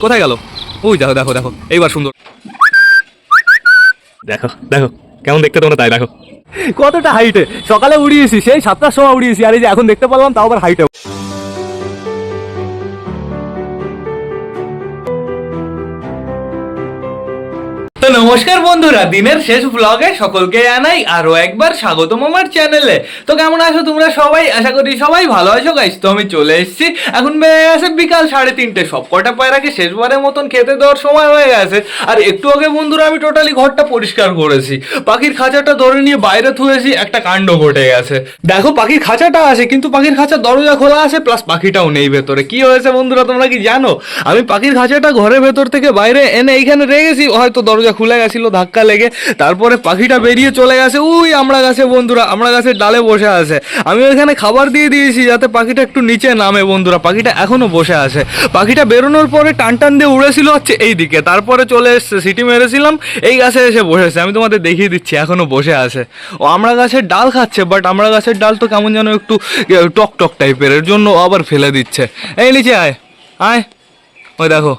কোথায় গেল? ওই দেখো দেখো দেখো এইবার সুন্দর। দেখো দেখো কেমন দেখতে তোমরা তাই দেখো। কতটা হাইটে সকালে উড়িয়েছি সেই সাতটার সময় উড়িয়েছি আর এই যে এখন দেখতে পারলাম তাও আবার হাইটে নমস্কার বন্ধুরা, দিনের শেষ ব্লগে সকলকে জানাই আরও একবার স্বাগতম আমার চ্যানেলে তো কেমন আছো তোমরা সবাই? আশা করি সবাই ভালো আছো। গাইস তো আমি চলে এসেছি। এখন বেড়ে গেছে বিকাল সাড়ে তিনটে। সব কটা পায়রাকে শেষবারের মতন খেতে দেওয়ার সময় হয়ে গেছে? আর একটু আগে বন্ধুরা, আমি টোটালি ঘরটা পরিষ্কার করেছি। পাখির খাঁচাটা ধরে নিয়ে বাইরে থুয়েছি, একটা কাণ্ড ঘটে গেছে। দেখো, পাখির খাঁচাটা আছে, কিন্তু পাখির খাঁচার দরজা খোলা আছে প্লাস পাখিটাও নেই ভেতরে। কি হয়েছে বন্ধুরা, তোমরা কি জানো? আমি পাখির খাঁচাটা ঘরের ভেতর থেকে বাইরে এনে এইখানে রেখেছি, হয়তো দরজা খুলে গেছিল ধাক্কা লেগে, তারপরে পাখিটা বেরিয়ে চলে গেছে। উই, আমরা গাছে বন্ধুরা, আমরা গাছের ডালে বসে আছে। আমি ওইখানে খাবার দিয়ে দিয়েছি যাতে পাখিটা একটু নিচে নামে বন্ধুরা। পাখিটা এখনও বসে আছে। পাখিটা বেরোনোর পরে টান টান দিয়ে উড়েছিল হচ্ছে এই দিকে তারপরে চলে এসছে, সিটি মেরেছিলাম, এই গাছে এসে বসেছে। আমি তোমাদের দেখিয়ে দিচ্ছি, এখনও বসে আছে। ও আমরা গাছের ডাল খাচ্ছে বাট আমরা গাছের ডাল তো কেমন যেন একটু টক টক টাইপের এর জন্য আবার ফেলে দিচ্ছে। এই নিচে আয় আয়। ওই দেখো।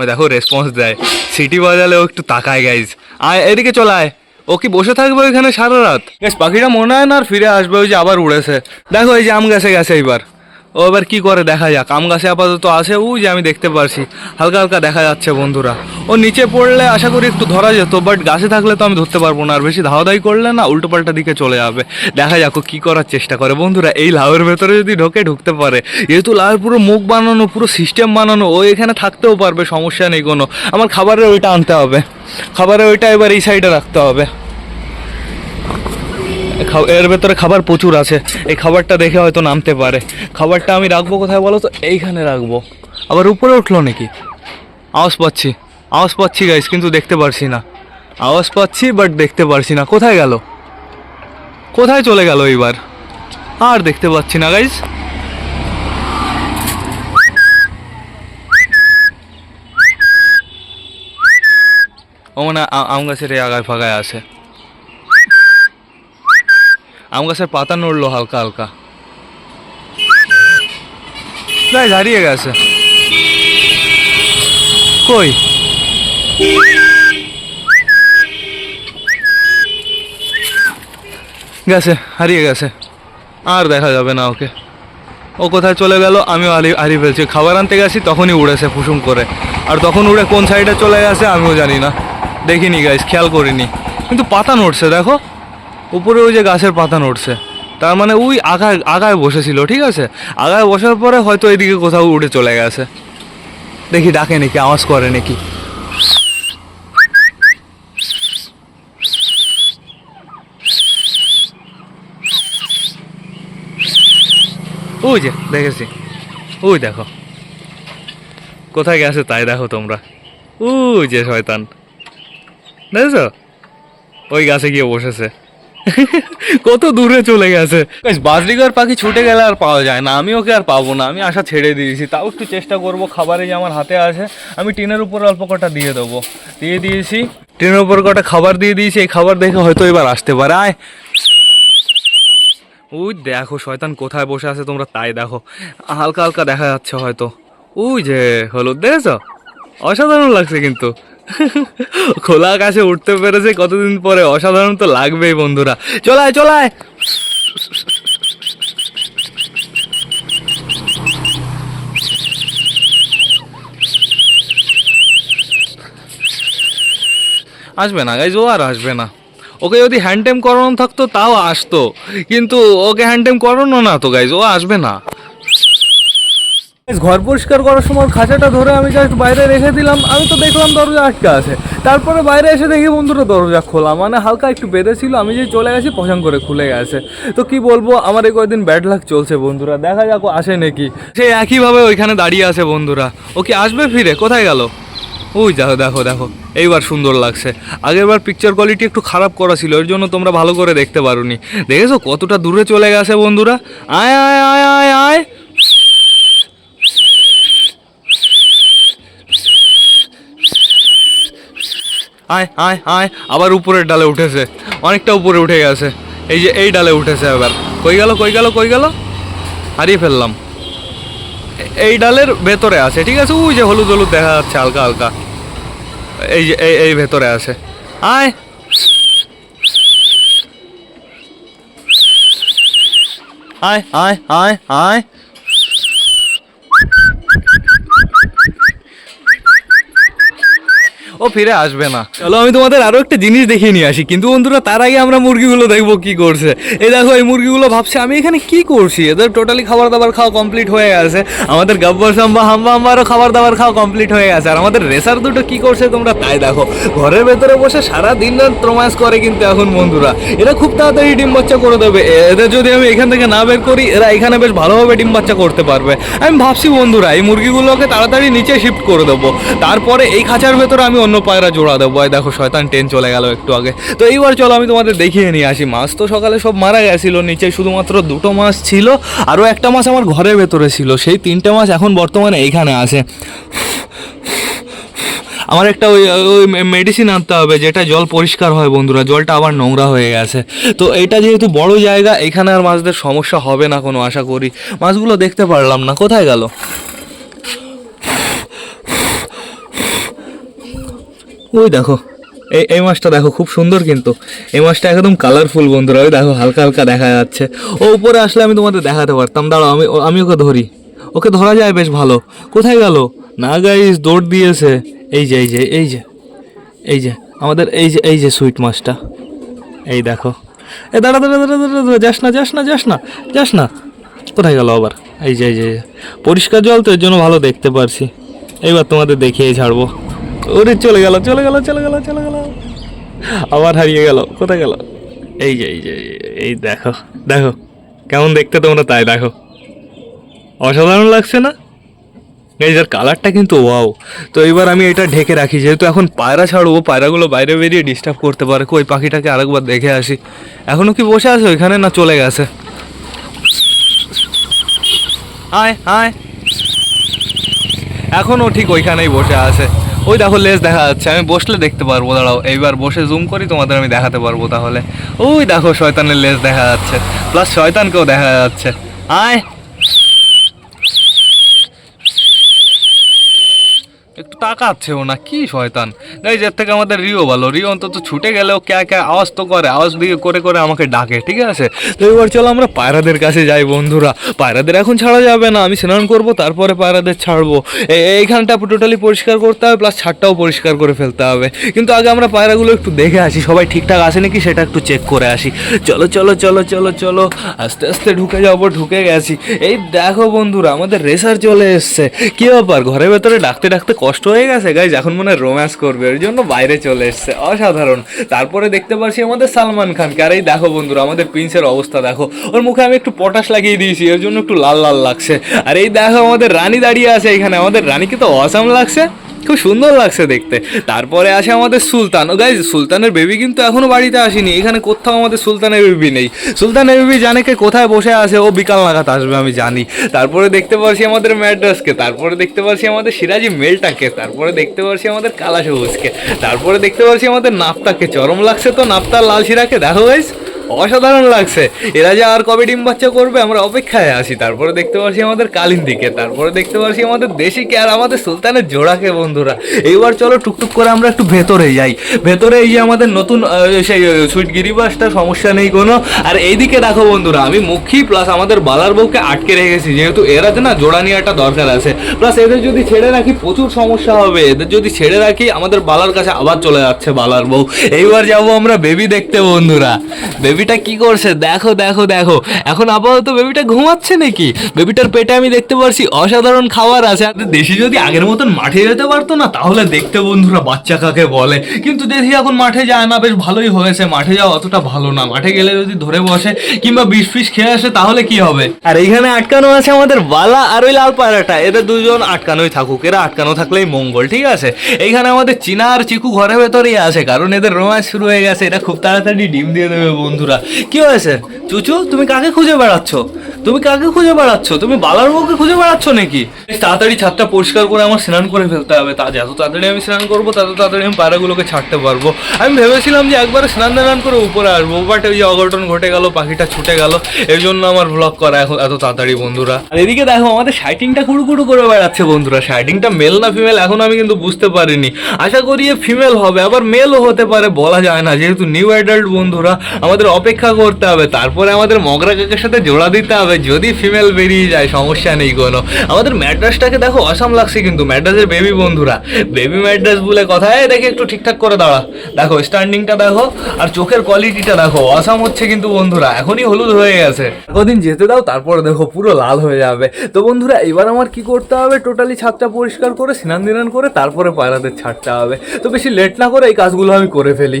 ওই দেখো রেসপন্স দেয়। সিটি বাজালে ও একটু তাকায় গাইজ আয়, এদিকে চলে, আয়। ও কি বসে থাকবে ওইখানে সারা রাত? পাখিটা মনে হয় না আর ফিরে আসবে, ওই যে আবার উড়েছে। দেখো, এই যে আম গাছে গেছে এইবার। ও এবার কি করে, দেখা যাক। আম গাছে আপাতত আসে ওই যে আমি দেখতে পারছি। হালকা হালকা দেখা যাচ্ছে বন্ধুরা। ও নিচে পড়লে আশা করি একটু ধরা যেত বাট গাছে থাকলে তো আমি ধরতে পারব না। আর বেশি ধাওয়াধাই করলে না উল্টো পাল্টা দিকে চলে যাবে। দেখা যাক ও কি করার চেষ্টা করে। বন্ধুরা, এই লাউয়ের ভেতরে যদি ঢোকে, ঢুকতে পারে। যেহেতু লাউয়ের পুরো মুখ বানানো, পুরো সিস্টেম বানানো, ও এখানে থাকতেও পারবে, সমস্যা নেই কোনো। আমার খাবারের ওইটা আনতে হবে। খাবারের ওইটা এবার এই সাইডে রাখতে হবে। এর ভেতরে খাবার প্রচুর আছে। এই খাবারটা দেখে হয়তো নামতে পারে। খাবারটা আমি রাখব কোথায় বলো তো? এইখানে রাখব। আবার উপরে উঠল নাকি? আওয়াজ পাচ্ছি। আওয়াজ পাচ্ছি গাইস কিন্তু দেখতে পারছি না। আওয়াজ পাচ্ছি বাট দেখতে পারছি না। কোথায় গেল? কোথায় চলে গেল এইবার? আর দেখতে পাচ্ছি না গাইস ও মানে আম গাছের এই আগায় ফাগায় আছে। আম গাছের পাতা নড়লো হালকা হালকা। গাইস হারিয়ে গেছে। কই? গেছে, হারিয়ে গেছে। আর দেখা যাবে না ওকে। ও কোথায় চলে গেল, আমিও হারিয়ে হারিয়ে ফেলছি। খাবার আনতে গেছি, তখনই উড়েছে ফুসুম করে। আর তখন উড়ে কোন সাইডে চলে গেছে, আমিও জানি না। দেখিনি গাইস খেয়াল করিনি। কিন্তু পাতা নড়ছে, দেখো। উপরে ওই যে গাছের পাতা নড়ছে। তার মানে ওই আগায় আগায় বসেছিল, ঠিক আছে? আগায় বসার পরে হয়তো এদিকে কোথাও উড়ে চলে গেছে। দেখি ডাকে নাকি, আওয়াজ করে নাকি। ওই যে, দেখেছি। ওই দেখো। কোথায় গেছে তাই দেখো তোমরা। ওই যে শয়তান। দেখেছ? ওই গাছে গিয়ে বসেছে। কত দূরে চলে গেছে। বাজরিগার পাখি ছুটে গেলে আর পাওয়া যায় না। আমি ওকে আর পাবো না, আমি আশা ছেড়ে দিয়েছি। তাও একটু চেষ্টা করব, খাবারে যে আমার হাতে আছে, আমি টিনের উপর অল্প কটা দিয়ে দেবো। দিয়ে দিয়েছি। টিনের উপর কটা খাবার দিয়ে দিয়েছি, এই খাবার দেখে হয়তো এবার আসতে পারে। আয়। ওই দেখো, শয়তান কোথায় বসে আছে তোমরা তাই দেখো। হালকা হালকা দেখা যাচ্ছে হয়তো। ওই যে, হলুদ দেখেছ? অসাধারণ লাগছে কিন্তু। খোলা আকাশে উঠতে পেরেছে কতদিন পরে? অসাধারণ তো লাগবেই বন্ধুরা। চলায় চলায়! আসবে না গাইজ ও আর আসবে না। ওকে যদি হ্যান্ড টাইম করানো থাকতো, তাও আসতো। কিন্তু ওকে হ্যান্ড টাইম করানো না তো গাইজ ও আসবে না। ঘর পরিষ্কার করার সময় খাঁচাটা ধরে আমি জাস্ট বাইরে রেখে দিলাম। আমি তো দেখলাম দরজা আটকে আছে। তারপরে বাইরে এসে দেখি বন্ধুরা দরজা খোলা। মানে হালকা একটু বেঁধেছিল আমি যে চলে গেছি, পছন্দ করে খুলে গেছে। তো কি বলব, আমার এই কয়েকদিন ব্যাড লাক চলছে বন্ধুরা। দেখা যাক আসে নাকি। সে একইভাবে ওইখানে দাঁড়িয়ে আছে বন্ধুরা। ও কি আসবে ফিরে? কোথায় গেল? ওই দেখো দেখো দেখো। এইবার সুন্দর লাগছে। আগের বার পিকচার কোয়ালিটি একটু খারাপ করা ছিল। এর জন্য তোমরা ভালো করে দেখতে পারোনি। দেখেছ কতটা দূরে চলে গেছে বন্ধুরা? আয় আয় আয় আয় আয়। আয় আয় আয়। আবার উপরের ডালে উঠেছে। অনেকটা উপরে উঠে গেছে। এই যে এই ডালে উঠেছে এবার কই গেল কই গেল কই গেল? হারিয়ে ফেললাম। এই ডালের ভেতরে আছে, ঠিক আছে? ওই যে হলুদ হলুদ দেখা যাচ্ছে, হালকা হালকা। এই যে, এই এই ভেতরে আছে। আয়। আয় আয় আয় আয়। ও ফিরে আসবে না। চলো, আমি তোমাদের আরও একটা জিনিস দেখিয়ে নিয়ে আসি। কিন্তু বন্ধুরা, তার আগে আমরা মুরগিগুলো দেখব কি করছে। এই দেখো, এই মুরগিগুলো ভাবছে, আমি এখানে কি করছি? এদের টোটালি খাবার দাবার খাওয়া কমপ্লিট হয়ে গেছে। আমাদের গাব্বর সাম্বা, হাম্বা হাম্বারও খাবার দাবার খাওয়া কমপ্লিট হয়ে গেছে। আর আমাদের রেসার দুটো কি করছে তোমরা তাই দেখো। ঘরের ভেতরে বসে সারা দিন রাত প্রমাস করে কিন্তু এখন বন্ধুরা। এরা খুব তাড়াতাড়ি ডিম বাচ্চা করে দেবে। এদের যদি আমি এখান থেকে না বের করি, এরা এখানে বেশ ভালোভাবে ডিম বাচ্চা করতে পারবে। আমি ভাবছি বন্ধুরা, এই মুরগিগুলোকে তাড়াতাড়ি নিচে শিফট করে দেবো। তারপরে এই খাঁচার ভেতরে আমি অন্য পায়রা জোড়া দেবো। দেখো শয়তান ট্রেন চলে গেল একটু আগে। তো এইবার চলো, আমি তোমাদের দেখিয়ে নিয়ে আসি মাছ। তো সকালে সব মারা গেছিল, নিচে শুধুমাত্র দুটো মাছ ছিল, আরও একটা মাছ আমার ঘরের ভেতরে ছিল। সেই তিনটে মাছ এখন বর্তমানে এইখানে আছে। আমার একটা ওই ওই মেডিসিন আনতে হবে, যেটা জল পরিষ্কার হয় বন্ধুরা। জলটা আবার নোংরা হয়ে গেছে। তো এটা যেহেতু বড় জায়গা, এখানে আর মাছদের সমস্যা হবে না কোনো, আশা করি। মাছগুলো দেখতে পারলাম না। কোথায় গেল? ওই দেখো এই এই মাছটা দেখো খুব সুন্দর কিন্তু। এই মাছটা একদম কালারফুল বন্ধুরা ওই দেখো হালকা হালকা দেখা যাচ্ছে। ও উপরে আসলে আমি তোমাদের দেখাতে পারতাম দাঁড়াও আমি আমি ওকে ধরি। ওকে ধরা যায় বেশ ভালো। কোথায় গেল? না গাইস দৌড় দিয়েছে। এই যে এই যে এই যে এই যে আমাদের এই যে এই যে সুইট মাছটা। এই দেখো। এ দাঁড়া দাঁড়া দাঁড়া দাঁড়া দাঁড়া, যাস না যাস না যাস না যাস না। কোথায় গেল আবার? এই যে এই যে। পরিষ্কার জল তো এর জন্য ভালো দেখতে পারছি। এইবার তোমাদের দেখিয়ে ছাড়বো। ওরে চলে গেল চলে গেল চলে গেল চলে গেল। আবার হারিয়ে গেল, কোথায় গেল? এই যে এই যে, এই দেখো দেখো, কেমন দেখতে তোমরা তাই দেখো। অসাধারণ লাগছে না? এই যার কালারটা কিন্তু ওয়াও তো এবার আমি এটা ঢেকে রাখি, যেহেতু এখন পায়রা ছাড়বো, পায়রাগুলো বাইরে বেরিয়ে ডিস্টার্ব করতে পারে। ওই পাখিটাকে আরেকবার দেখে আসি। এখনও কি বসে আছে ওইখানে না চলে গেছে? আয় আয় এখনও ঠিক ওইখানেই বসে আছে। ওই দেখো লেস দেখা যাচ্ছে। আমি বসলে দেখতে পারব, দাঁড়াও। এইবার বসে জুম করি, তোমাদের আমি দেখাতে পারব তাহলে। ওই দেখো, শয়তানের লেস দেখা যাচ্ছে। প্লাস শয়তানকেও দেখা যাচ্ছে। আয়! একটু তাকাচ্ছে ও না, কি শয়তান? গাইজ এর থেকে আমাদের রিও ভালো, রিও অন্তত ছুটে গেলেও ক্যা ক্যা আওয়াজ তো করে, আওয়াজ দিয়ে করে করে আমাকে ডাকে, ঠিক আছে? তো এবার চলো আমরা পায়রাদের কাছে যাই বন্ধুরা। পায়রাদের এখন ছাড়া যাবে না, আমি স্নান করব, তারপরে পায়রাদের ছাড়বো। এইখানটা টোটালি পরিষ্কার করতে হবে প্লাস ছাদটাও পরিষ্কার করে ফেলতে হবে। কিন্তু আগে আমরা পায়রাগুলো একটু দেখে আসি, সবাই ঠিকঠাক আছে নাকি সেটা একটু চেক করে আসি। চলো চলো চলো চলো চলো, আস্তে আস্তে ঢুকে যাব, ঢুকে গেছি। এই দেখো বন্ধুরা, আমাদের রেসার চলে এসছে। কী ব্যাপার, ঘরের ভেতরে ডাকতে ডাকতে কষ্ট হয়ে গেছে গাইজ এখন মনে হয় রোম্যান্স করবে ওর জন্য বাইরে চলে এসছে, অসাধারণ। তারপরে দেখতে পারছি আমাদের সালমান খানকে আর এই দেখো বন্ধুরা, আমাদের প্রিন্সের অবস্থা দেখো। ওর মুখে আমি একটু পটাশ লাগিয়ে দিয়েছি, এর জন্য একটু লাল লাল লাগছে। আর এই দেখো আমাদের রানী দাঁড়িয়ে আছে এখানে, আমাদের রানীকে তো অসাম লাগছে। খুব সুন্দর লাগছে দেখতে। তারপরে আসে আমাদের সুলতান। ও গাইজ সুলতানের বেবি কিন্তু এখনও বাড়িতে আসেনি। এখানে কোথাও আমাদের সুলতানের বেবি নেই। সুলতানের বেবি জানে কে কোথায় বসে আছে? ও বিকাল নাগাদ আসবে, আমি জানি। তারপরে দেখতে পারছি আমাদের ম্যাড্রাসকে। তারপরে দেখতে পারছি আমাদের সিরাজি মেলটাকে। তারপরে দেখতে পারছি আমাদের কালা সবুজকে তারপরে দেখতে পারছি আমাদের নাপ্তাকে। চরম লাগছে তো নাপ্তার লাল শিরাকে দেখো গাইজ অসাধারণ লাগছে। এরা যে আর কবে ডিম বাচ্চা করবে, আমরা অপেক্ষায় আছি। তারপরে দেখতে পাচ্ছি আমাদের কালিন্দিকে তারপরে দেখতে পাচ্ছি আমাদের দেশিকে আর আমাদের সুলতানের জোড়াকে, বন্ধুরা। এইবার চলো টুকটুক করে আমরা একটু ভেতরে যাই। ভেতরে এই যে আমাদের নতুন সেই সুইট গিরিবাসটা সমস্যা নেই কোনো। আর এইদিকে দেখো বন্ধুরা, আমি মুখী প্লাস আমাদের বালার বউকে আটকে রেখেছি। যেহেতু এরাতে না, জোড়া নেওয়াটা দরকার আছে। প্লাস এদের যদি ছেড়ে রাখি, প্রচুর সমস্যা হবে। এদের যদি ছেড়ে রাখি, আমাদের বালার কাছে আবার চলে যাচ্ছে বালার বউ। এইবার যাব আমরা বেবি দেখতে, বন্ধুরা। বেবিটা কি করছে? দেখো দেখো দেখো। এখন আপাতত বেবিটা ঘুমাচ্ছে নাকি? বেবিটার পেটে আমি দেখতে পারছি অসাধারণ খাবার আছে। দেশি যদি আগের মতন মাঠে যেতে পারতো না, তাহলে দেখতে বন্ধুরা বাচ্চা কাকে বলে? কিন্তু দেশি এখন মাঠে যায় না, বেশ ভালোই হয়েছে। মাঠে যাওয়া অতটা ভালো না। মাঠে গেলে যদি ধরে বসে কিংবা বিষ ফিস খেয়ে আসে, তাহলে কি হবে? আর এইখানে আটকানো আছে আমাদের বালা আর ওই লাল পায়রাটা এদের দুজন আটকানোই থাকুক। এরা আটকানো থাকলেই মঙ্গল, ঠিক আছে? এইখানে আমাদের চিনা আর চিকু ঘরের ভেতরেই আছে। কারণ এদের রোমান্স শুরু হয়ে গেছে। এটা খুব তাড়াতাড়ি ডিম দিয়ে দেবে বন্ধুরা। কি হয়েছে? চুচু, তুমি কাকে খুঁজে বেড়াচ্ছ? তুমি কাকে খুঁজে বেড়াচ্ছ? তুমি বালার বউকে খুঁজে বেড়াচ্ছ নাকি? তাড়াতাড়ি ছাদটা পরিষ্কার করে আমার স্নান করে ফেলতে হবে। তা যত তাড়াতাড়ি আমি স্নান করব, তত তাড়াতাড়ি আমি পায়রাগুলোকে ছাড়তে পারব। আমি ভেবেছিলাম যে একবারে স্নান টান করে উপরে আসব বাট ওই যে অঘটন ঘটে গেল, পাখিটা ছুটে গেল এই জন্য আমার ব্লগ করা এখন এত তাড়াতাড়ি, বন্ধুরা। আর এদিকে দেখো, আমাদের শাইটিংটা কুড়ু কুড়ু করে বেড়াচ্ছে, বন্ধুরা। শাইটিংটা মেল না ফিমেল এখন আমি কিন্তু বুঝতে পারিনি। আশা করি ফিমেল হবে, আবার মেলও হতে পারে, বলা যায় না। যেহেতু নিউ অ্যাডাল্ট বন্ধুরা, আমাদের অপেক্ষা করতে হবে তারপরে আমাদের মগরা কাকের সাথে জোড়া দিতে হবে যদি ফিমেল বেরিয়ে যায় সমস্যা নেই কোনো। আমাদের ম্যাড্রাসটাকে দেখো অসাম লাগছে কিন্তু ম্যাড্রাসের বেবি বন্ধুরা। বেবি ম্যাড্রাস বলে কথা এই দেখে একটু ঠিকঠাক করে দাঁড়া। দেখো স্ট্যান্ডিংটা দেখো আর চোখের কোয়ালিটিটা দেখো অসাম হচ্ছে কিন্তু বন্ধুরা এখনই হলুদ হয়ে গেছে। কদিন যেতে দাও তারপরে দেখো পুরো লাল হয়ে যাবে। তো বন্ধুরা এবার আমার কি করতে হবে? টোটালি ছাদটা পরিষ্কার করে স্নান দিনান করে তারপরে পায়রাদের ছাড়তে হবে। তো বেশি লেট না করে এই কাজগুলো আমি করে ফেলি।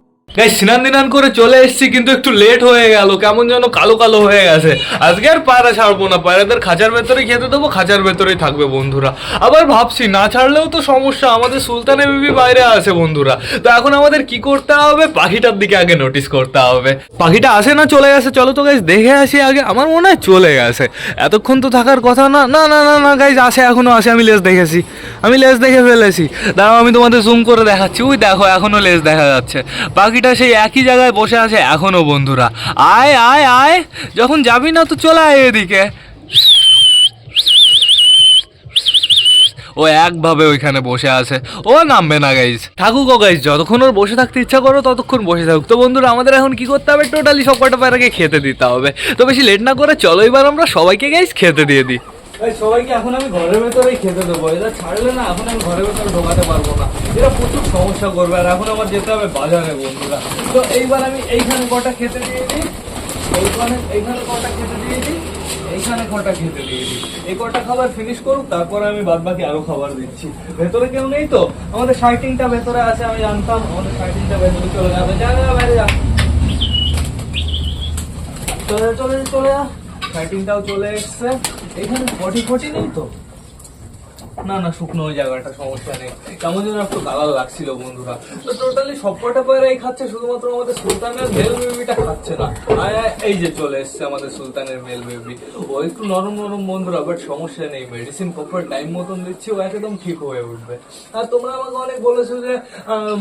গাই স্নান দিনান করে চলে এসেছি, কিন্তু একটু লেট হয়ে গেল। কেমন যেন কালো কালো হয়ে গেছে। আজকে আর পায়রা ছাড়বো না। পায়রাদের খাঁচার ভেতরে খেতে দেবো, খাঁচার ভেতরেই থাকবে বন্ধুরা। আবার ভাবছি, না ছাড়লেও তো সমস্যা, আমাদের সুলতানের বিবি বাইরে আছে বন্ধুরা। তো এখন আমাদের কি করতে হবে? পাখিটার দিকে আগে নোটিস করতে হবে। পাখিটা আসে না, চলে গেছে। চলো তো গাইজ দেখে আসি আগে। আমার মনে হয় চলে গেছে। এতক্ষণ তো থাকার কথা না। না না না না গাইজ আসে, এখনও আসে। আমি লেজ দেখেছি। আমি লেজ দেখে ফেলেছি। দাঁড়াও, আমি তোমাদের জুম করে দেখাচ্ছি। ওই দেখো, এখনও লেজ দেখা যাচ্ছে। পাখিটা সেই একই জায়গায় বসে আছে এখনও, বন্ধুরা। আয় আয় আয়, যখন যাবি না তো চলে আয় এদিকে। ও একভাবে ওইখানে বসে আছে। ও নামবে না গাইজ থাকুক ও গাইজ যতক্ষণ ওর বসে থাকতে ইচ্ছা করো, ততক্ষণ বসে থাকুক। তো, বন্ধুরা, আমাদের এখন কি করতে হবে? টোটালি সব কটা পায়রাকে খেতে দিতে হবে। তো বেশি লেট না করে চলো, এবার আমরা সবাইকে গাইজ খেতে দিয়ে দিই। সবাইকে এখন আমি ঘরের ভেতরেই খেতে দেবো। এরা ছাড়লে না এখন আমি ঘরের ভেতরে ঢোকাতে পারব না। এরা প্রচুর সমস্যা করবে আর এখন আমার যেতে হবে বাজারে, বন্ধুরা। তো এইবার আমি এইখানে কটা খেতে দিয়ে দিই। এইখানে এইখানে খেতে দিয়ে দিই। এইখানে খেতে দিয়ে দিই। এই কটা খাবার ফিনিশ করুক, তারপরে আমি বাদ বাকি আরও খাবার দিচ্ছি। ভেতরে কেউ নেই তো? আমাদের শার্টিংটা ভেতরে আছে, আমি জানতাম। আমাদের শার্টিংটা ভেতরে চলে যাবে। যা যা চলে চলে চলে চলে এসছে। এখানে ফটি ফটি নেই তো? না না, শুকনো ওই জায়গাটা, সমস্যা নেই। কেমন যেন একটু গালাল লাগছিল বন্ধুরা। তো টোটালি সবকটা পায়রাই খাচ্ছে, শুধুমাত্র আমাদের সুলতানের মেল বেবিটা খাচ্ছে না। এই যে চলে এসছে আমাদের সুলতানের মেল বেবি ও একটু নরম নরম বন্ধুরা বাট সমস্যা নেই। মেডিসিন প্রপার টাইম মতন দিচ্ছি, ও একদম ঠিক হয়ে উঠবে। আর তোমরা আমাকে অনেক বলেছ যে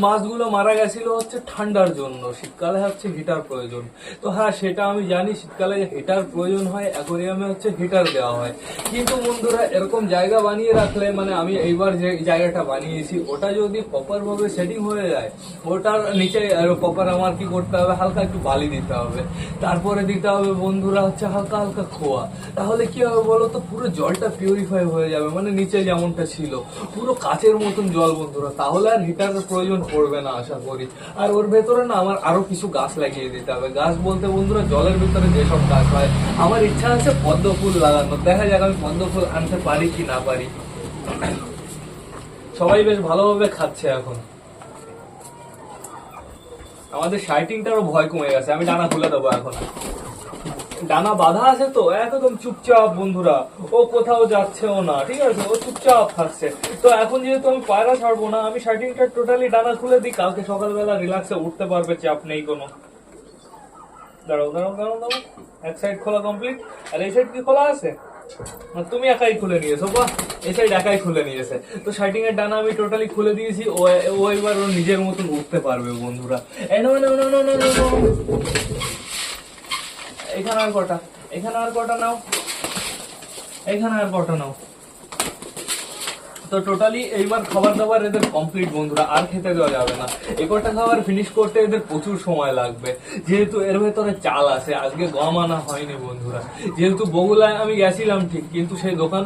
মাছগুলো মারা গেছিল হচ্ছে ঠান্ডার জন্য। শীতকালে হচ্ছে হিটার প্রয়োজন। তো হ্যাঁ সেটা আমি জানি, শীতকালে হিটার প্রয়োজন হয় অ্যাকোরিয়ামে হচ্ছে হিটার দেওয়া হয়। কিন্তু বন্ধুরা, এরকম জায়গা বানিয়ে রাখলে মানে আমি এইবার যে জায়গাটা বানিয়েছি, ওটা যদি প্রপার ভাবে সেটিং হয়ে যায়, ওটার নিচে প্রপার আমার কি করতে হবে? হালকা একটু বালি দিতে হবে। তারপরে দিতে হবে বন্ধুরা হচ্ছে হালকা হালকা খোয়া। তাহলে কি হবে বলো তো পুরো জলটা পিউরিফাই হয়ে যাবে। মানে নিচে যেমনটা ছিল। পুরো কাচের মতন জল বন্ধুরা। তাহলে আর হিটারের প্রয়োজন পড়বে না, আশা করি। আর ওর ভেতরে না আমার আরও কিছু গাছ লাগিয়ে দিতে হবে। গাছ বলতে বন্ধুরা, জলের ভিতরে যেসব গাছ হয়, আমার ইচ্ছা আছে পদ্ম ফুল লাগানো দেখা যাক আমি পদ্ম ফুল আনতে পারি কি না পারি। সবাই বেশ ভালোভাবে খাচ্ছে এখন। আমাদের শাইটিংটারও ভয় কমে গেছে। আমি ডানা খুলে দেবো এখন। ডানা বাঁধা আছে তো? একদম চুপচাপ বন্ধুরা। ও কোথাও যাচ্ছেও না। ঠিক আছে? ও চুপচাপ থাকছে তো এখন যেহেতু আমি পায়রা ছাড়বো না, আমি শার্টিংটা টোটালি ডানা খুলে দিই। কালকে সকালবেলা রিল্যাক্সে উঠতে পারবে চাপ নেই কোনো। দাঁড়াও দাঁড়াও দাঁড়াও দাঁড়াও। এক সাইড খোলা কমপ্লিট আর এই সাইড কি খোলা আছে? তুমি একাই খুলে নিয়েছো বা এই সাইড একাই খুলে নিয়েছে। তো শার্টিং এর ডানা আমি টোটালি খুলে দিয়েছি, ও ও এবার ওর নিজের মতন উঠতে পারবে বন্ধুরা। এখানে আর কটা, এখানে আর কটা নাও। এখানে আর কটা নাও। তো টোটালি এইবার খাবার দাবার এদের কমপ্লিট বন্ধুরা, আর খেতে দেওয়া যাবে না। এই কটা খাবার ফিনিশ করতে এদের প্রচুর সময় লাগবে। যেহেতু এর ভেতরে চাল আছে, আজকে গম আনা হয়নি বন্ধুরা। যেহেতু বগুলায় আমি গেছিলাম ঠিক, কিন্তু সেই দোকান,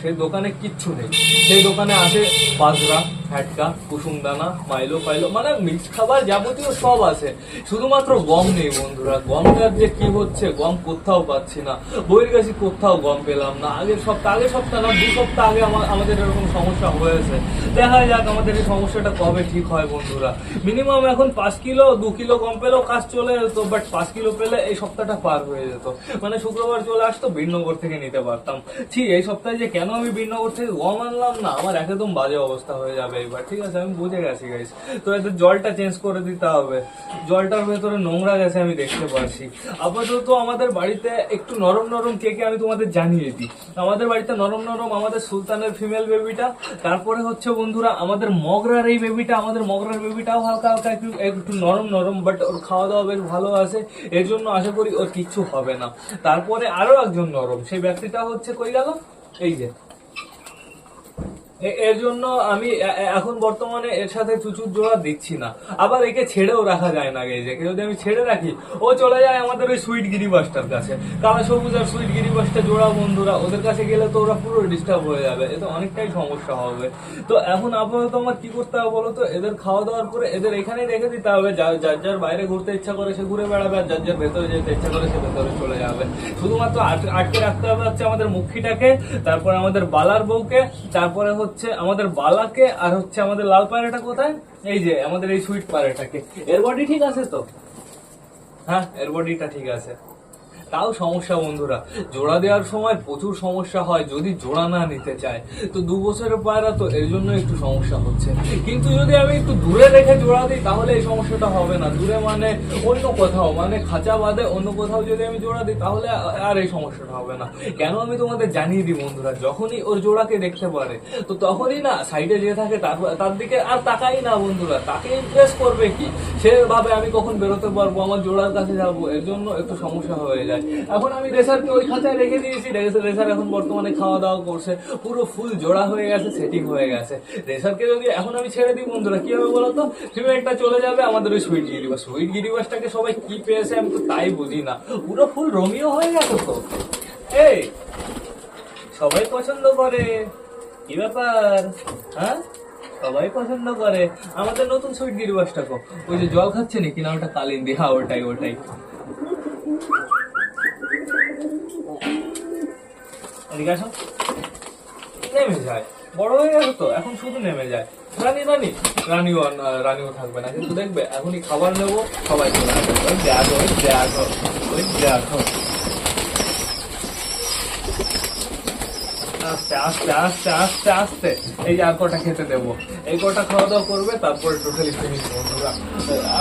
সেই দোকানে কিচ্ছু নেই। সেই দোকানে আছে বাজরা ফ্যাটকা কুসুম দানা মাইলো পাইলো মানে মিক্স খাবার যাবতীয় সব আছে। শুধুমাত্র গম নেই বন্ধুরা গমটার যে কি হচ্ছে, গম কোথাও পাচ্ছি না। বইয়ের কাছে কোথাও গম পেলাম না। আগের সপ্তাহ আগের সপ্তাহ না, দু সপ্তাহ আগে আমা- আমাদের এরকম সমস্যা হয়েছে। দেখা যাক আমাদের এই সমস্যাটা কবে ঠিক হয় বন্ধুরা। মিনিমাম এখন পাঁচ কিলো, দু কিলো গম পেলেও কাজ চলে যেত বাট পাঁচ কিলো পেলে এই সপ্তাহটা পার হয়ে যেত। মানে শুক্রবার চলে আসতো বীরনগর থেকে নিতে পারতাম। ছি, এই সপ্তাহে যে কেন আমি বীরনগর থেকে গম আনলাম না, আমার একদম বাজে অবস্থা হয়ে যাবে। এইবার ঠিক আছে, আমি বুঝে গেছি গাইস তো এদের জলটা চেঞ্জ করে দিতে হবে। জলটার ভেতরে নোংরা গেছে আমি দেখতে পাচ্ছি। আপাতত আমাদের বাড়িতে একটু নরম নরম কে কে আমি তোমাদের জানিয়ে দিই। আমাদের বাড়িতে নরম নরম আমাদের সুলতানের ফিমেল বেবিটা তারপরে হচ্ছে বন্ধুরা, আমাদের মগরার এই বেবিটা আমাদের মগরার বেবিটাও হালকা হালকা একটু একটু নরম নরম বাট ওর খাওয়া দাওয়া বেশ ভালো আছে। এর জন্য আশা করি ওর কিচ্ছু হবে না। তারপরে আরও একজন নরম। সেই ব্যক্তিটা হচ্ছে কই গেল? এই যে। এর জন্য আমি এখন বর্তমানে এর সাথে চুচুর জোড়া দিচ্ছি না। আবার একে ছেড়েও রাখা যায় না গেছে যদি আমি ছেড়ে রাখি, ও চলে যায় আমাদের ওই সুইট গিরিবাসটার কাছে। কালা সবুজ আর সুইট গিরিবাসটা জোড়া বন্ধুরা, ওদের কাছে গেলে তো ওরা পুরো ডিস্টার্ব হয়ে যাবে। এতে অনেকটাই সমস্যা হবে। তো এখন আপাতত আমার কি করতে হবে বলো তো? এদের খাওয়া দাওয়ার করে এদের এখানেই রেখে দিতে হবে। যার যার যার বাইরে ঘুরতে ইচ্ছা করে সে ঘুরে বেড়াবে, আর যার যার ভেতরে যেতে ইচ্ছা করে সে ভেতরে চলে যাবে। শুধুমাত্র আট- আটকে রাখতে হবে হচ্ছে আমাদের মুখিটাকে, তারপরে আমাদের বালার বউকে, তারপরে হচ্ছে আমাদের বালাকে আর হচ্ছে আমাদের লাল পায়রাটা কোথায়? এই যে, আমাদের এই সুইট পায়রাটাকে। এর বডি ঠিক আছে তো? হ্যাঁ এর বডিটা ঠিক আছে। তাও সমস্যা বন্ধুরা। জোড়া দেওয়ার সময় প্রচুর সমস্যা হয়, যদি জোড়া না নিতে চায়। তো দু বছরের পায়রা তো এর জন্য একটু সমস্যা হচ্ছে। কিন্তু যদি আমি একটু দূরে রেখে জোড়া দিই, তাহলে এই সমস্যাটা হবে না। দূরে মানে অন্য কোথাও মানে খাঁচা বাদে অন্য কোথাও যদি আমি জোড়া দিই, তাহলে আর এই সমস্যাটা হবে না। কেন আমি তোমাদের জানিয়ে দিই বন্ধুরা, যখনই ওর জোড়াকে দেখতে পারে, তো তখনই না সাইডে যে থাকে, তার- দিকে আর তাকাই না বন্ধুরা। তাকে ইমপ্রেস করবে কি? সেভাবে আমি কখন বেরোতে পারব, আমার জোড়ার কাছে যাব, এর জন্য একটু সমস্যা হয়ে যায়। এখন আমি রেসারকে ওই খাঁচায় রেখে দিয়েছি। রেসার রেসার এখন বর্তমানে খাওয়া দাওয়া করছে। পুরো ফুল জোড়া হয়ে গেছে সেটিং হয়ে গেছে। রেসারকে যদি এখন আমি ছেড়ে দিই, বন্ধুরা, কি হবে বলতো? ফিমেলটা চলে যাবে আমাদের ওই সুইট গিরিবাস সুইট গিরিবাসটাকে সবাই কি পেয়েছে আমি তো তাই বুঝি না। পুরো ফুল রোমিও হয়ে গেছে তো। এই, সবাই পছন্দ করে। কি ব্যাপার? হ্যাঁ? সবাই পছন্দ করে। আমাদের নতুন সুইট গিরিবাসটা কো ওই যে জল খাচ্ছে নাকি? না, ওটা কালিন্দি। হ্যাঁ ওটাই ওটাই। এদিকে আসো। নেমে যায়। বড় হয়ে গেছে তো, এখন শুধু নেমে যায়। রানী রানী, রানীও রানীও থাকবে না। কিন্তু দেখবে, এখনই খাবার নেব সবাই চলে আসবে ওই দেখো ওই দেখো ওই দেখো আস্তে আস্তে আস্তে আস্তে আস্তে। এই যে আর কটা খেতে দেবো। এই কটা খাওয়া দাওয়া করবে, তারপরে টোটালি ফিনিশ বন্ধুরা।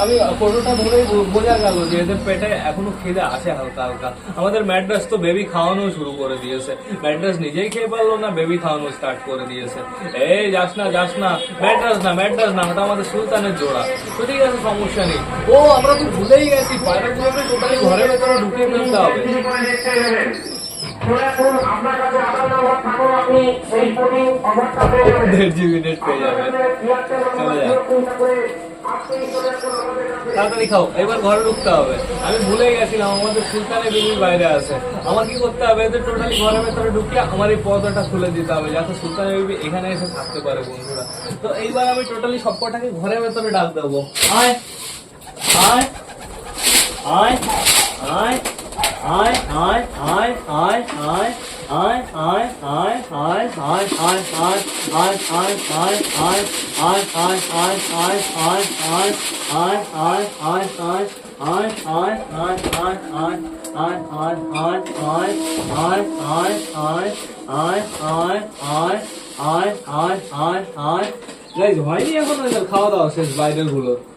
আমি কোটোটা ধরেই বোঝা গেল যে এদের পেটে এখনও খিদে আছে হালকা হালকা। আমাদের ম্যাড্রাস তো বেবি খাওয়ানো শুরু করে দিয়েছে। ম্যাড্রাস নিজেই খেয়ে পারল না, বেবি খাওয়ানো স্টার্ট করে দিয়েছে। এই যাস না যাস না ম্যাড্রাস না ম্যাড্রাস না, ওটা আমাদের সুলতানের জোড়া। তো ঠিক আছে, সমস্যা নেই। ও, আমরা তো ভুলেই গেছি, পায়রাগুলোকে টোটালি ঘরের ভেতরে ঢুকিয়ে ফেলতে হবে। দেড় জিবি নেট পেয়ে তাড়াতাড়ি খাও এবার ঘরে ঢুকতে হবে। আমি ভুলে গেছিলাম আমাদের সুলতানের বেবি বাইরে আছে। আমার কি করতে হবে? এদের টোটালি ঘরের ভেতরে ঢুকলে আমার এই পর্দাটা খুলে দিতে হবে যাতে সুলতানের বেবি এখানে এসে থাকতে পারে বন্ধুরা। তো এইবার আমি টোটালি সব কটাকে ঘরের ভেতরে ডাক দেবো। আয় আয় আয় আয়। হয়নি এখনো খাওয়া দাওয়া শেষ বাইরের গুলোর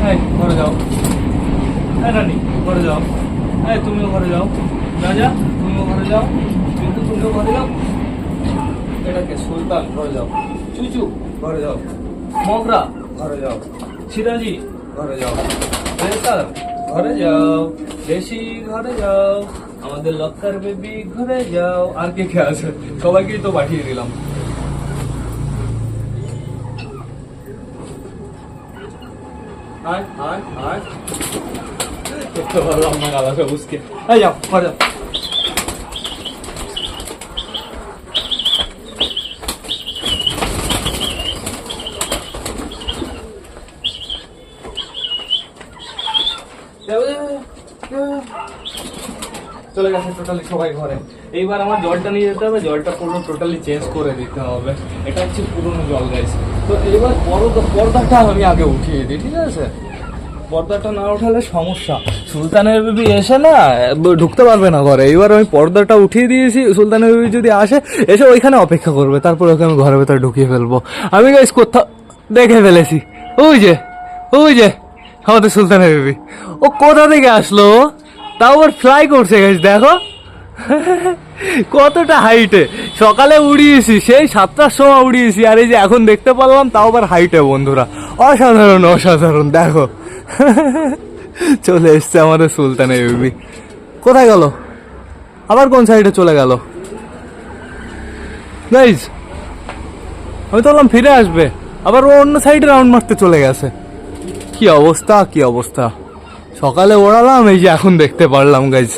হ্যাঁ ঘরে যাও হ্যাঁ রানি ঘরে যাও হ্যাঁ তুমিও ঘরে যাও রাজা তুমিও ঘরে যাও কিন্তু তুমিও ঘরে যাও এটাকে সুলতান ঘরে যাও চুচু ঘরে যাও মগরা ঘরে যাও সিরাজি ঘরে যাও রেসার ঘরে যাও দেশি ঘরে যাও আমাদের লক্কার বেবি ঘরে যাও আর কে কে আছে সবাইকেই তো পাঠিয়ে দিলাম চলে গেছে টোটালি সবাই ঘরে। এইবার আমার জলটা নিয়ে যেতে হবে, জলটা পুরো টোটালি চেঞ্জ করে দিতে হবে। এটা হচ্ছে পুরোনো জল গাইছে তো এইবার পর্দা পর্দাটা আমি আগে উঠিয়ে দিই, ঠিক আছে? পর্দাটা না উঠালে সমস্যা। সুলতানের বেবি এসে না ঢুকতে পারবে না ঘরে। এবার আমি পর্দাটা উঠিয়ে দিয়েছি, সুলতানের বেবি যদি আসে, এসে ওইখানে অপেক্ষা করবে। তারপর ওকে আমি ঘরের ভেতরে ঢুকিয়ে ফেলব। আমি গাইস কোথাও দেখে ফেলেছি। ওই যে ওই যে, আমাদের সুলতানের বেবি। ও কোথা থেকে আসলো? তাও আবার ফ্লাই করছে গাইস দেখো। কতটা হাইটে সকালে উড়িয়েছি, সেই সাতটার সময় উড়িয়েছি। আর এই যে এখন দেখতে পারলাম, তাও আবার হাইটে বন্ধুরা। অসাধারণ অসাধারণ, দেখো। চলে এসছে আমাদের সুলতানের বেবি কোথায় গেল? আবার কোন সাইডে চলে গেল? গাইজ আমি তো বললাম ফিরে আসবে। আবার ও অন্য সাইডে রাউন্ড মারতে চলে গেছে। কি অবস্থা কি অবস্থা? সকালে ওড়ালাম, এই যে এখন দেখতে পারলাম গাইজ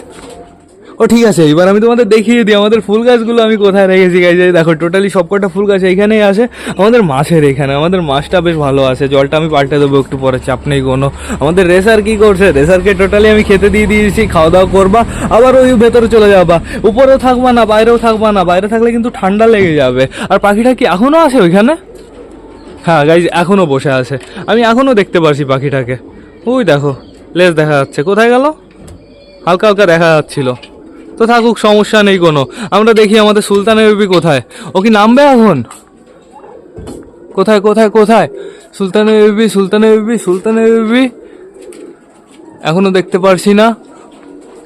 ও, ঠিক আছে, এবার আমি তোমাদের দেখিয়ে দিই, আমাদের ফুল গাছগুলো আমি কোথায় রেখেছি এই দেখো টোটালি সবকটা ফুল গাছ এইখানেই আছে, আমাদের মাছের এখানে, আমাদের মাছটা বেশ ভালো আছে, জলটা আমি পাল্টে দেবো একটু পরে, চাপ নেই কোনো। আমাদের রেসার কি করছে? রেসারকে টোটালি আমি খেতে দিয়ে দিয়েছি, খাওয়া দাওয়া করবা, আবার ওই ভেতরে চলে যাবা। উপরেও থাকবা না, বাইরেও থাকবা না, বাইরে থাকলে কিন্তু ঠান্ডা লেগে যাবে। আর পাখিটা কি এখনও আছে ওইখানে? হ্যাঁ গাইজ এখনও বসে আছে। আমি এখনও দেখতে পারছি পাখিটাকে। ওই দেখো, লেজ দেখা যাচ্ছে, কোথায় গেল? হালকা হালকা দেখা যাচ্ছিল। তো থাকুক, সমস্যা নেই কোনো। আমরা দেখি আমাদের সুলতানের বেবি কোথায়। ও কি নামবে এখন? কোথায় কোথায় কোথায়? সুলতানের বেবি সুলতানের বেবি সুলতানের বেবি এখনও দেখতে পারছি না।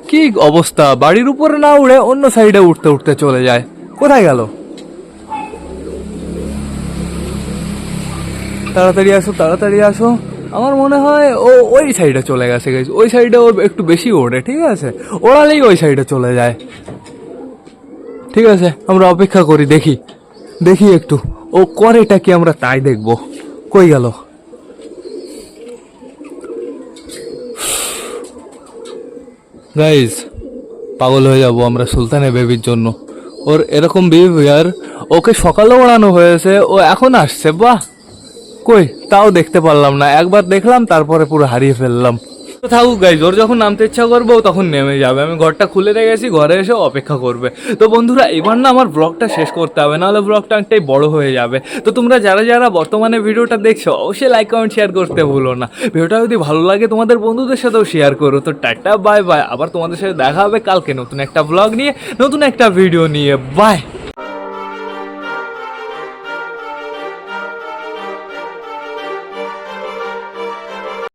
কি অবস্থা? বাড়ির উপরে না উড়ে অন্য সাইডে উঠতে উঠতে চলে যায়। কোথায় গেল? তাড়াতাড়ি আসো তাড়াতাড়ি আসো। আমার মনে হয় ও ওই সাইডে চলে গেছে গেছে ওই সাইডে ওর একটু বেশি ওড়ে, ঠিক আছে? ওড়ালেই ওই সাইডে চলে যায়। ঠিক আছে? আমরা অপেক্ষা করি, দেখি। দেখি একটু। ও করেটা কি আমরা তাই দেখব? কই গেল? গাইজ পাগল হয়ে যাব আমরা সুলতানের বেবির জন্য। ওর এরকম বিহেভিয়ার ওকে সকালে ওড়ানো হয়েছে, ও এখন আসছে, বাহ! কই? তাও দেখতে পারলাম না। একবার দেখলাম, তারপরে পুরো হারিয়ে ফেললাম। তো থাকুক গাইজ ওর যখন নামতে ইচ্ছা করব তখন নেমে যাবে। আমি ঘরটা খুলে রেখেছি, ঘরে এসে অপেক্ষা করবে। তো বন্ধুরা, এবার না আমার ব্লগটা শেষ করতে হবে, নাহলে ব্লগটা অনেকটাই বড় হয়ে যাবে। তো তোমরা যারা যারা বর্তমানে ভিডিওটা দেখছ, অবশ্যই লাইক কমেন্ট শেয়ার করতে ভুলো না। ভিডিওটা যদি ভালো লাগে, তোমাদের বন্ধুদের সাথেও শেয়ার করো। তো টাটা বাই বাই আবার তোমাদের সাথে দেখা হবে কালকে নতুন একটা ব্লগ নিয়ে, নতুন একটা ভিডিও নিয়ে। বাই